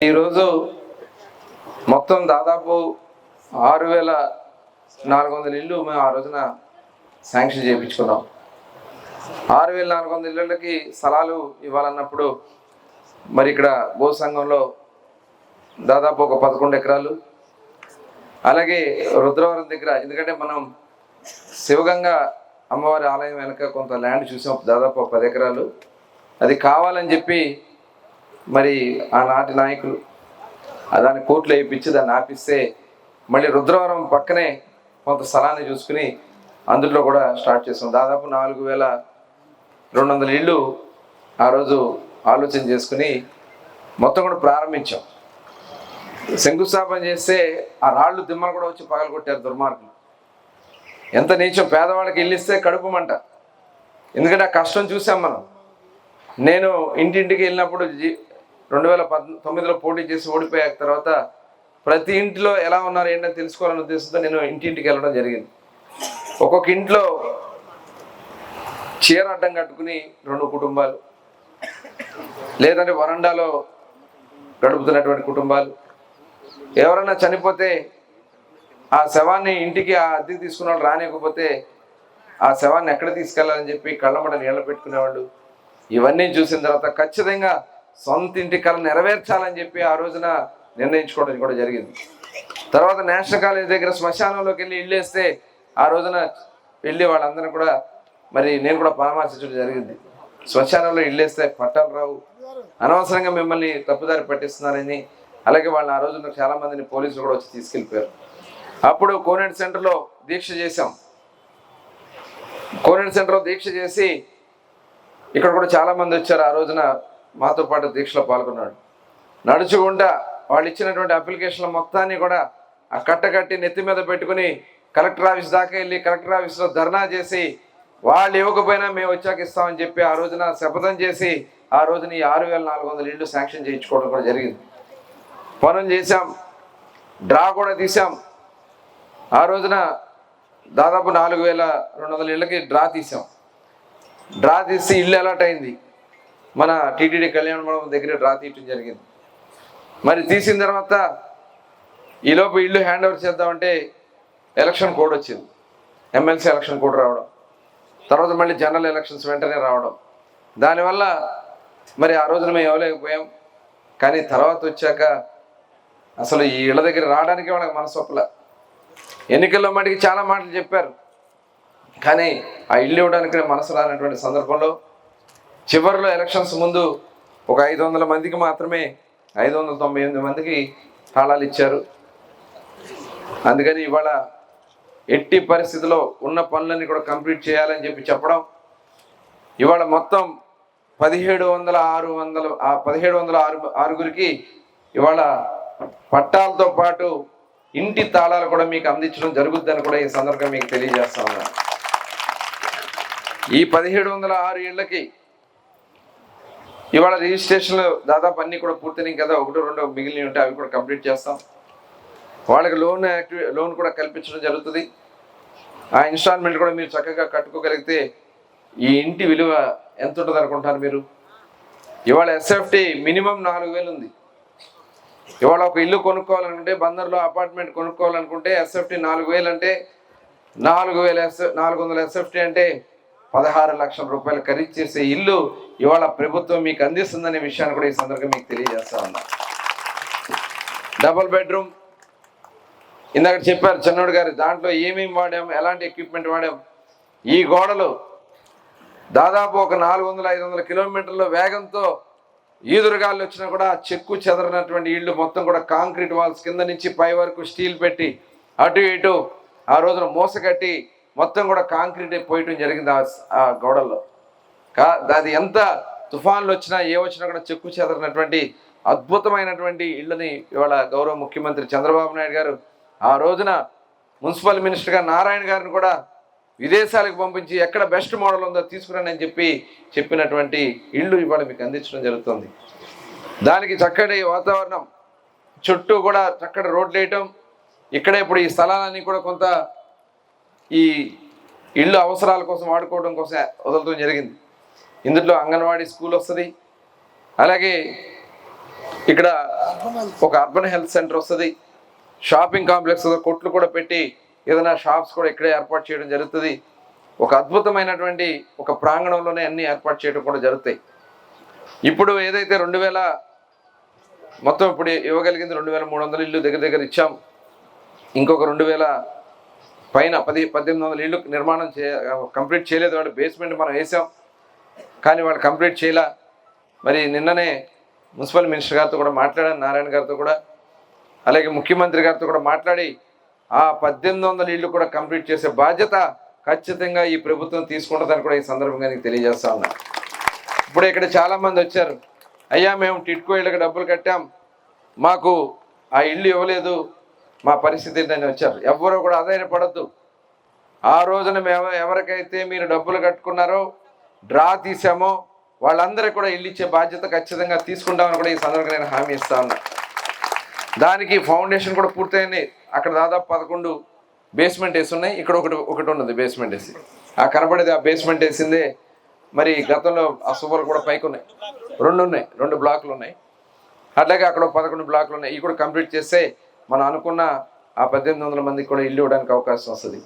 ఈరోజు మొత్తం దాదాపు ఆరు వేల నాలుగు వందల ఇల్లు మేము ఆ రోజున శాంక్షన్ చేయించుకున్నాం. ఆరు వేల నాలుగు వందల ఇళ్ళకి స్థలాలు ఇవ్వాలన్నప్పుడు మరి ఇక్కడ భూ సంఘంలో దాదాపు ఒక పదకొండు ఎకరాలు. అలాగే రుద్రవరం దగ్గర ఎందుకంటే మనం శివగంగ అమ్మవారి ఆలయం వెనక కొంత ల్యాండ్ చూసాం దాదాపు ఒక పది ఎకరాలు. అది కావాలని చెప్పి మరి ఆనాటి నాయకులు దాన్ని కోర్టులో వేయించి దాన్ని ఆపిస్తే మళ్ళీ రుద్రవరం పక్కనే కొంత స్థలాన్ని చూసుకుని అందులో కూడా స్టార్ట్ చేసాం దాదాపు నాలుగు వేల రెండు వందల ఇళ్ళు ఆ రోజు ఆలోచన చేసుకుని మొత్తం కూడా ప్రారంభించాం. శంకుస్థాపన చేస్తే ఆ రాళ్ళు దిమ్మలు కూడా వచ్చి పగలగొట్టారు దుర్మార్గులు. ఎంత నీచం పేదవాళ్ళకి ఇల్లిస్తే కడుపుమంట కడుపు మంట. ఎందుకంటే ఆ కష్టం చూసాం మనం. నేను ఇంటింటికి వెళ్ళినప్పుడు రెండు వేల పద్ తొమ్మిదిలో పోటీ చేసి ఓడిపోయాక తర్వాత ప్రతి ఇంటిలో ఎలా ఉన్నారు ఏంటని తెలుసుకోవాలనే ఉద్దేశంతో నేను ఇంటింటికి వెళ్ళడం జరిగింది. ఒక్కొక్క ఇంట్లో చీర అడ్డం కట్టుకుని రెండు కుటుంబాలు లేదంటే వరండాలో గడుపుతున్నటువంటి కుటుంబాలు. ఎవరైనా చనిపోతే ఆ శవాన్ని ఇంటికి ఆ అద్దెకి తీసుకున్న వాళ్ళు రానివ్వకపోతే ఆ శవాన్ని ఎక్కడ తీసుకెళ్ళాలని చెప్పి కళ్ళమట నీళ్ళ పెట్టుకునేవాళ్ళు. ఇవన్నీ చూసిన తర్వాత ఖచ్చితంగా సొంత ఇంటి కళ నెరవేర్చాలని చెప్పి ఆ రోజున నిర్ణయించుకోవడం కూడా జరిగింది. తర్వాత నేషనల్ కాలేజ్ దగ్గర శ్మశానంలోకి వెళ్ళి ఇల్లు వేస్తే ఆ రోజున వెళ్ళి వాళ్ళందరూ కూడా మరి నేను కూడా పరామర్శించడం జరిగింది. శ్మశానంలో ఇల్లు వేస్తే పట్టాలు రావు. అనవసరంగా మిమ్మల్ని తప్పుదారి పట్టిస్తున్నారని అలాగే వాళ్ళని ఆ రోజున చాలా మందిని పోలీసులు కూడా వచ్చి తీసుకెళ్ళిపోయారు. అప్పుడు కోనేటి సెంటర్లో దీక్ష చేశాం. కోనేటి సెంటర్లో దీక్ష చేసి ఇక్కడ కూడా చాలా మంది వచ్చారు ఆ రోజున. మాతో పాటు దీక్షలో పాల్గొన్నాడు. నడుచుకుంటా వాళ్ళు ఇచ్చినటువంటి అప్లికేషన్ల మొత్తాన్ని కూడా ఆ కట్ట కట్టి నెత్తి మీద పెట్టుకుని కలెక్టర్ ఆఫీస్ దాకా వెళ్ళి కలెక్టర్ ఆఫీస్లో ధర్నా చేసి వాళ్ళు ఇవ్వకపోయినా మేము వచ్చాక ఇస్తామని చెప్పి ఆ రోజున శపథం చేసి ఆ రోజున ఈ ఆరు వేల నాలుగు వందల ఇళ్ళు శాంక్షన్ చేయించుకోవడం కూడా జరిగింది. పనులు చేశాం. డ్రా కూడా తీసాం ఆ రోజున దాదాపు నాలుగు వేల రెండు వందల ఇళ్ళకి డ్రా తీసాం డ్రా తీసి ఇల్లు అలాట్ అయింది. మన టీటీడీ కళ్యాణ మండపం దగ్గర డ్రా తీయటం జరిగింది. మరి తీసిన తర్వాత ఈలోపు ఇల్లు హ్యాండ్ ఓవర్ చేద్దామంటే ఎలక్షన్ కోడ్ వచ్చింది. ఎమ్మెల్సీ ఎలక్షన్ కోడ్ రావడం తర్వాత మళ్ళీ జనరల్ ఎలక్షన్స్ వెంటనే రావడం. దానివల్ల మరి ఆ రోజున మేము ఇవ్వలేకపోయాం. కానీ తర్వాత వచ్చాక అసలు ఈ ఇళ్ళ దగ్గర రావడానికి వాళ్ళకి మనసొప్పల ఎన్నికల్లో మటుకి చాలా మాటలు చెప్పారు. కానీ ఆ ఇల్లు ఇవ్వడానికి మనసు రానటువంటి సందర్భంలో చివరిలో ఎలక్షన్స్ ముందు ఒక ఐదు వందల మందికి మాత్రమే ఐదు వందల తొంభై ఎనిమిది మందికి తాళాలు ఇచ్చారు. అందుకని ఇవాళ ఎట్టి పరిస్థితిలో ఉన్న పనులన్నీ కూడా కంప్లీట్ చేయాలని చెప్పి చెప్పడం ఇవాళ మొత్తం పదిహేడు వందల ఆరు వందల పదిహేడు వందల ఆరు ఆరుగురికి ఇవాళ పట్టాలతో పాటు ఇంటి తాళాలు కూడా మీకు అందించడం జరుగుద్దని కూడా ఈ సందర్భంగా మీకు తెలియజేస్తా ఉన్నాను. ఈ పదిహేడు వందల ఆరు ఏళ్ళకి ఇవాళ రిజిస్ట్రేషన్లు దాదాపు అన్ని కూడా పూర్తయినాయి కదా ఒకటో రెండో మిగిలిన ఉంటే అవి కూడా కంప్లీట్ చేస్తాం. వాళ్ళకి లోన్ యాక్టివ్ లోన్ కూడా కల్పించడం జరుగుతుంది. ఆ ఇన్స్టాల్మెంట్ కూడా మీరు చక్కగా కట్టుకోగలిగితే ఈ ఇంటి విలువ ఎంత ఉంటుంది అనుకుంటారు మీరు? ఇవాళ ఎస్ఎఫ్టీ మినిమం నాలుగు వేలు ఉంది. ఇవాళ ఒక ఇల్లు కొనుక్కోవాలనుకుంటే బందర్లో అపార్ట్మెంట్ కొనుక్కోవాలనుకుంటే ఎస్ఎఫ్టీ నాలుగు వేలు అంటే నాలుగు వేల ఎస్ నాలుగు వందల ఎస్ఎఫ్టీ అంటే పదహారు లక్షల రూపాయలు ఖరీదు చేసే ఇల్లు ఇవాళ ప్రభుత్వం మీకు అందిస్తుందనే విషయాన్ని కూడా ఈ సందర్భంగా మీకు తెలియజేస్తా ఉన్నా. డబుల్ బెడ్రూమ్ ఇందాక చెప్పారు చెన్నోడు గారు దాంట్లో ఏమేమి వాడాం ఎలాంటి ఎక్విప్మెంట్ వాడాం ఈ గోడలు దాదాపు ఒక నాలుగు వందల ఐదు వందల కిలోమీటర్ల వేగంతో ఈదురుగాలు వచ్చినా కూడా చెక్కు చెదరనటువంటి ఇళ్ళు మొత్తం కూడా కాంక్రీట్ వాల్స్ కింద నుంచి పై వరకు స్టీల్ పెట్టి అటు ఇటు ఆ రోజున మూసగట్టి మొత్తం కూడా కాంక్రీట్ పోయటం జరిగింది ఆ గోడల్లో. కా అది ఎంత తుఫాన్లు వచ్చినా ఏ వచ్చినా కూడా చెక్కు చెదరినటువంటి అద్భుతమైనటువంటి ఇళ్ళని ఇవాళ గౌరవ ముఖ్యమంత్రి చంద్రబాబు నాయుడు గారు ఆ రోజున మున్సిపల్ మినిస్టర్గా నారాయణ గారిని కూడా విదేశాలకు పంపించి ఎక్కడ బెస్ట్ మోడల్ ఉందో తీసుకురానని చెప్పి చెప్పినటువంటి ఇళ్ళు ఇవాళ మీకు అందించడం జరుగుతుంది. దానికి చక్కటి వాతావరణం. చుట్టూ కూడా చక్కటి రోడ్లు వేయటం. ఇక్కడే ఇప్పుడు ఈ స్థలాలన్నీ కూడా కొంత ఈ ఇళ్ళు అవసరాల కోసం వాడుకోవడం కోసం వదలడం జరిగింది. ఇందులో అంగన్వాడీ స్కూల్ వస్తుంది. అలాగే ఇక్కడ ఒక అర్బన్ హెల్త్ సెంటర్ వస్తుంది. షాపింగ్ కాంప్లెక్స్ కొట్లు కూడా పెట్టి ఏదైనా షాప్స్ కూడా ఇక్కడే ఏర్పాటు చేయడం జరుగుతుంది. ఒక అద్భుతమైనటువంటి ఒక ప్రాంగణంలోనే అన్ని ఏర్పాటు చేయడం కూడా జరుగుతాయి. ఇప్పుడు ఏదైతే రెండు వేల మొత్తం ఇప్పుడు ఇవ్వగలిగింది రెండు వేల మూడు వందల ఇల్లు దగ్గర దగ్గర ఇచ్చాం. ఇంకొక రెండు వేల పైన పది పద్దెనిమిది వందల ఇళ్ళు నిర్మాణం చే కంప్లీట్ చేయలేదు వాళ్ళు బేస్మెంట్ మనం వేసాం. కానీ వాళ్ళు కంప్లీట్ చేయలే. మరి నిన్ననే మున్సిపల్ మినిస్టర్ గారితో కూడా మాట్లాడాను నారాయణ గారితో కూడా. అలాగే ముఖ్యమంత్రి గారితో కూడా మాట్లాడి ఆ పద్దెనిమిది వందల ఇళ్ళు కూడా కంప్లీట్ చేసే బాధ్యత ఖచ్చితంగా ఈ ప్రభుత్వం తీసుకుంటుందని కూడా ఈ సందర్భంగా నీకు తెలియజేస్తా ఉన్నా. ఇప్పుడు ఇక్కడ చాలామంది వచ్చారు. అయ్యా మేము టిట్కో ఇళ్ళకి డబ్బులు కట్టాం. మాకు ఆ ఇల్లు ఇవ్వలేదు. మా పరిస్థితి ఏంటని వచ్చారు. ఎవ్వరూ కూడా ఆధారపడద్దు. ఆ రోజున మేము ఎవరికైతే మీరు డబ్బులు కట్టుకున్నారో డ్రా తీసామో వాళ్ళందరికీ కూడా ఇల్లు ఇచ్చే బాధ్యత ఖచ్చితంగా తీసుకుంటామని కూడా ఈ సందర్భంగా నేను హామీ ఇస్తా ఉన్నా. దానికి ఫౌండేషన్ కూడా పూర్తయింది. అక్కడ దాదాపు పదకొండు బేస్మెంట్ వేసి ఉన్నాయి. ఇక్కడ ఒకటి ఒకటి ఉన్నది బేస్మెంట్ వేసి ఆ కనబడేది ఆ బేస్మెంట్ వేసిందే మరి గతంలో ఆ కూడా పైకి ఉన్నాయి. రెండు ఉన్నాయి. రెండు బ్లాకులు ఉన్నాయి. అట్లాగే అక్కడ పదకొండు బ్లాకులు ఉన్నాయి. ఇవి కూడా కంప్లీట్ చేస్తే మనం అనుకున్న ఆ పద్దెనిమిది వందల మందికి కూడా ఇల్లు ఇవ్వడానికి అవకాశం వస్తుంది.